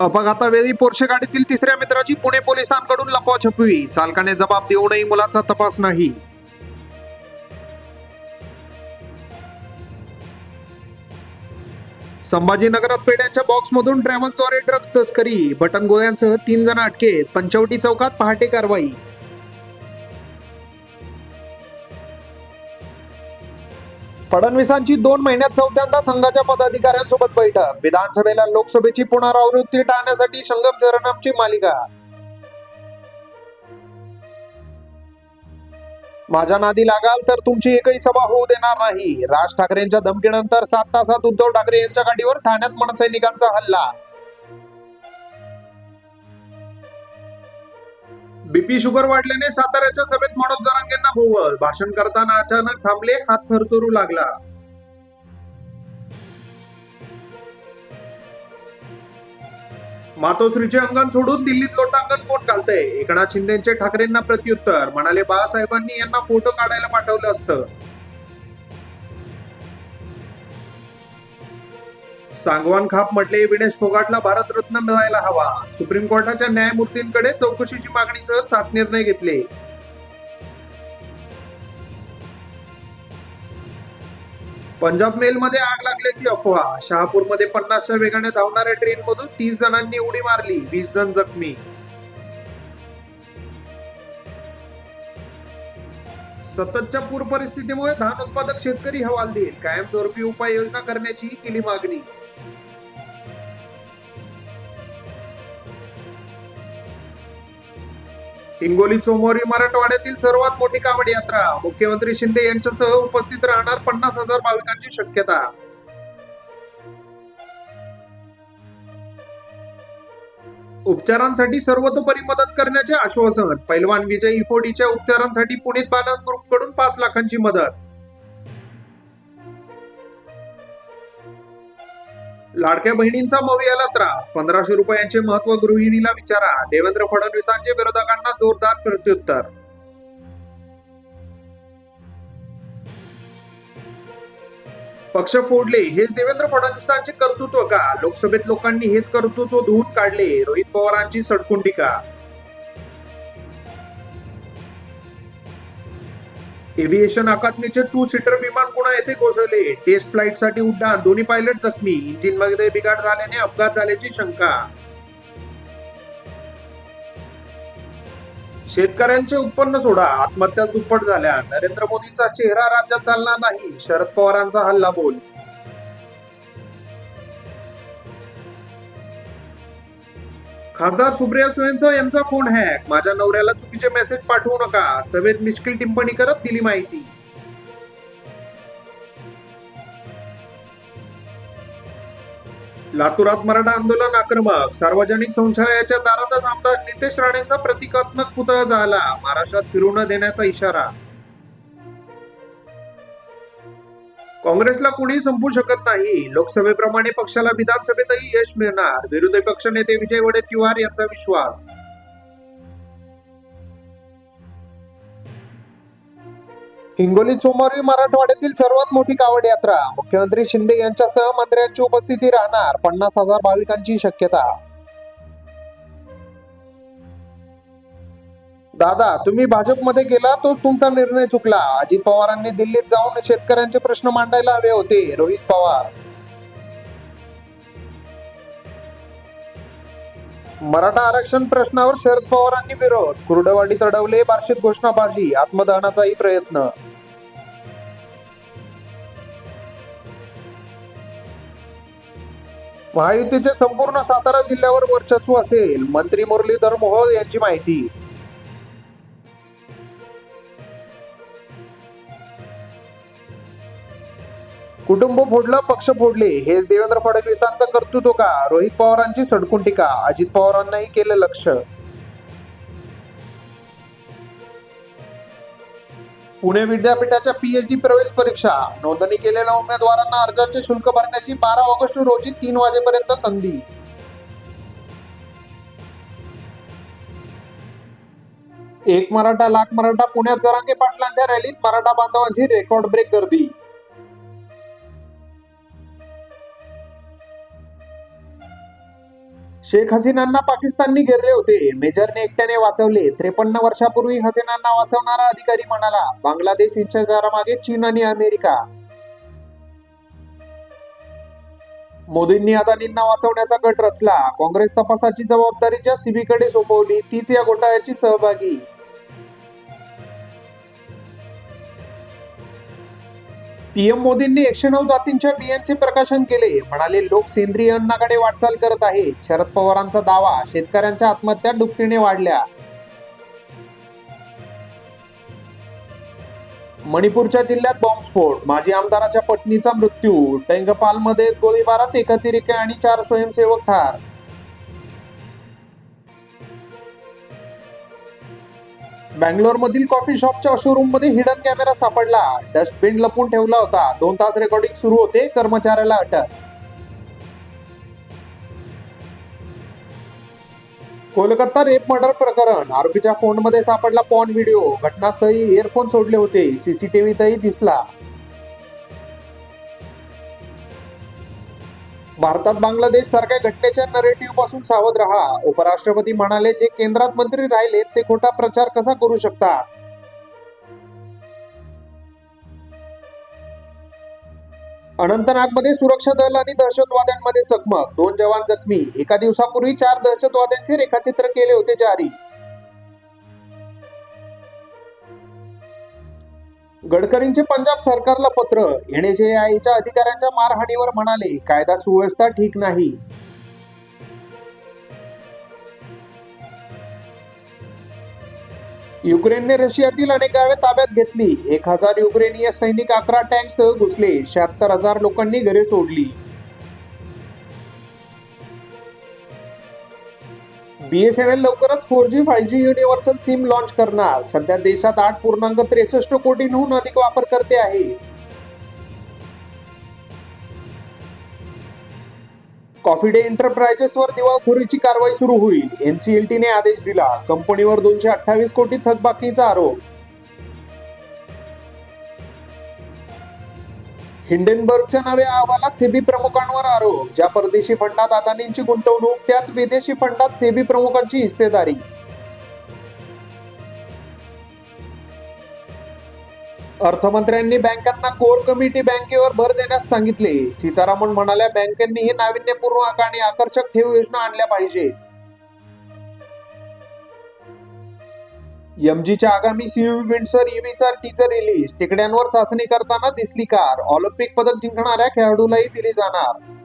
अपघातावेळी Porsche गाडीतील तिसऱ्या मित्राची पुणे पोलिसांकडून लपवाछपवी चालकाने जबाब देऊनही मुलाचा तपास नाही. संभाजीनगरात पेड्याच्या बॉक्समधून ट्रॅव्हल्सद्वारे ड्रग्ज तस्करी. बटन गोळ्यांसह तीन जण अटकेत. पंचवटी चौकात पहाटे कारवाई. फडणवीसांची दोन महिन्यात चौथ्यांदा संघाच्या पदाधिकाऱ्यांसोबत बैठक. विधानसभेला लोकसभेची पुनरावृत्ती टाळण्यासाठी संगम जरणमची मालिका. माझ्या नादी लागाल तर तुमची एकही सभा होऊ देणार नाही. राज ठाकरेंच्या धमकीनंतर सात तासात उद्धव ठाकरे यांच्या गाडीवर ठाण्यात मनसैनिकांचा हल्ला. बीपी शुगर वाढल्याने साताऱ्याच्या सभेत मनोज जरांगेंना भोवळ. भाषण करताना अचानक थांबले हात थरथरू लागला. मातोश्रीचे अंगण सोडून दिल्लीत लोटांगण कोण घालतंय? एकनाथ शिंदेचे ठाकरेंना प्रत्युत्तर. म्हणाले बाळासाहेबांनी यांना फोटो काढायला पाठवलं असतं. सांगवान खाप म्हटले विनेश फोगाटला भारतरत्न मिळायला हवा. सुप्रीम कोर्टाच्या न्यायमूर्तींकडे चौकशीची मागणीसह सात निर्णय घेतले. पंजाब मेल मध्ये आग लागल्याची अफवा. शहापूरमध्ये पन्नासच्या वेगाने धावणाऱ्या ट्रेन मधून तीस जणांनी उडी मारली वीस जण जखमी. सततच्या पूर परिस्थितीमुळे धान उत्पादक शेतकरी हवाल देईल कायमस्वरूपी उपाययोजना करण्याची केली मागणी. हिंगोली सोमवारी मराठवाड्यातील सर्वात मोठी कावड यात्रा. मुख्यमंत्री शिंदे यांच्यासह उपस्थित राहणार पन्नास हजार भाविकांची शक्यता. उपचारांसाठी सर्वतोपरी मदत करण्याचे आश्वासन. पैलवान विजय इफोडीच्या उपचारांसाठी पुणे बालन ग्रुपकडून पाच लाखांची मदत. लाडक्या बहिणींचा मवियाला त्रास. पंधराशे रुपयांचे महत्त्व गृहिणीला विचारा. देवेंद्र फडणवीसांचे विरोधकांना जोरदार प्रत्युत्तर. पक्ष फोडले. हेच देवेंद्र फडणवीसांचे कर्तृत्व का? लोकसभेत लोकांनी हेच कर्तृत्व धुवून काढले. रोहित पवारांची सडकुंडी का एव्हिएशन अकादमीचे टू सीटर विमान पुन्हा येथे कोसळले. टेस्ट फ्लाईटसाठी उड्डाण दोन्ही पायलट जखमी. इंजिनमध्ये बिघाड झाल्याने अपघात झाल्याची शंका. शेतकऱ्यांचे उत्पन्न सोडा. आत्महत्या दुप्पट झाल्या. नरेंद्र मोदींचा चेहरा राज्यात चालणार नाही. शरद पवारांचा हल्ला बोल. खासदार सुप्रिया सुळेंचा यांचा फोन हॅक माझ्या नवऱ्याला चुकीचे मेसेज पाठवू नका. सभेत मिश्किल टिप्पणी करत दिली माहिती. लातूरात मराठा आंदोलन आक्रमक. सार्वजनिक शौचालयाच्या दारातच आमदार नितेश राणेंचा प्रतिकात्मक पुतळा झाला. महाराष्ट्रात फिरू न देण्याचा इशारा. काँग्रेसला कुणी संपू शकत नाही. लोकसभेप्रमाणे पक्षाला विधानसभेतही यश मिळणार. विरोधी पक्ष नेते विजय वडेट्टीवार यांचा विश्वास. हिंगोलीत सोमवारी मराठवाड्यातील सर्वात मोठी कावड यात्रा. मुख्यमंत्री शिंदे यांच्यासह मंत्र्यांची उपस्थिती राहणार. पन्नास हजार भाविकांची शक्यता दादा तुम्ही भाजपमध्ये गेला तोच तुमचा निर्णय चुकला. अजित पवारांनी दिल्लीत जाऊन शेतकऱ्यांचे प्रश्न मांडायला हवे होते. रोहित पवार. मराठा आरक्षण प्रश्नावर शरद पवारांनी विरोध. कुर्डवाडी तडवले बार्शीत घोषणाबाजी आत्मदहनाचाही प्रयत्न. महायुतीचे संपूर्ण सातारा जिल्ह्यावर वर्चस्व असेल. मंत्री मुरलीधर मोहोळ यांची माहिती. कुटुंब फोडलं पक्ष फोडले. हेच देवेंद्र फडणवीसांचं कर्तृत्व का? रोहित पवारांची सडकून टीका. अजित पवारांनाही केलं लक्ष. पुणे विद्यापीठाच्या पीएचडी प्रवेश परीक्षा. नोंदणी केलेल्या उमेदवारांना अर्जाचे शुल्क भरण्याची बारा ऑगस्ट रोजी तीन वाजेपर्यंत संधी. एक मराठा लाख मराठा पुण्यात जरांगे पाटलांच्या रॅलीत मराठा बांधवांची रेकॉर्ड ब्रेक गर्दी. शेख हसीनांना पाकिस्ताननी घेरले होते. मेजरने एकट्याने वाचवले. त्रेपन्न वर्षापूर्वी हसीनांना वाचवणारा अधिकारी म्हणाला बांगलादेश हिंसाचारामागे चीन आणि अमेरिका. मोदींनी अदानींना वाचवण्याचा गट रचला. काँग्रेस तपासाची जबाबदारी ज्या सीबीकडे सोपवली तीच या घोटाळ्याची सहभागी. पीएम मोदींनी एकशे नऊ जातींच्या बियांचे प्रकाशन केले. म्हणाले लोक सेंद्रिय अन्नाकडे वाटचाल करत आहेत शरद पवारांचा दावा शेतकऱ्यांच्या आत्महत्या दुपटीने वाढल्या. मणिपूरच्या जिल्ह्यात बॉम्बस्फोट. माजी आमदाराच्या पत्नीचा मृत्यू. टेंगपालमध्ये गोळीबारात एक आणि चार स्वयंसेवक ठार. बँगलोर मधील कॉफी शॉपच्या शोरूममध्ये हिडन कॅमेरा सापडला. डस्टबिन लपून ठेवला होता. दोन तास रेकॉर्डिंग सुरू होते. कर्मचाऱ्याला अटक. कोलकाता रेप मर्डर प्रकरण. आरोपीच्या फोनमध्ये सापडला पॉन व्हिडिओ घटनास्थळी इयरफोन सोडले होते. सीसीटीव्हीतही दिसला. भारतात बांगलादेश सारख्या घटनेच्या नरेटिव्हपासून सावध राहा. उपराष्ट्रपती म्हणाले जे केंद्रात मंत्री राहिले ते खोटा प्रचार कसा करू शकता? अनंतनागमध्ये सुरक्षा दल आणि दहशतवाद्यांमध्ये चकमक. दोन जवान जखमी. एका दिवसापूर्वी चार दहशतवाद्यांचे रेखाचित्र केले होते जारी. गडकरींचे पंजाब सरकारला पत्र. एनएचएआयच्या अधिकाऱ्यांच्या मारहाणीवर म्हणाले कायदा सुव्यवस्था ठीक नाही. युक्रेनने रशियातील अनेक गावे ताब्यात घेतली. एक हजार युक्रेनीय सैनिक अकरा टँकसह घुसले. शहात्तर हजार लोकांनी घरे सोडली. बीएसएनएल लवकरच four G five G universal SIM launch करणार. सध्या देशात आठ पूर्णांक त्रेसष्ट कोटींहून अधिक वापरकर्ते आहे. कॉफी डे एंटरप्राइजेसवर दिवाळखोरीची कारवाई सुरू होईल. एनसीएलटीने आदेश दिला. कंपनीवर दोनशे अठ्ठावीस कोटी थकबाकीचा आरोप. हिंडेनबर्गच्या नव्या अहवालात सेबी प्रमुखांवर आरोप ज्या परदेशी फंडात अदानींची गुंतवणूक त्याच विदेशी फंडात सेबी प्रमुखांची हिस्सेदारी. अर्थमंत्र्यांनी बँकांना कोर कमिटी बँकेवर भर देण्यास सांगितले. सीतारामन म्हणाल्या बँकांनी ही नाविन्यपूर्ण आणि आकर्षक ठेव योजना आणल्या पाहिजे एमजीच्या आगामी सीयू विंडसर ईव्हीचा टीजर रिलीज तिकड्यांवर चाचणी करताना दिसली कार. ऑलिम्पिक पदक जिंकणाऱ्या खेळाडूलाही दिली जाणार.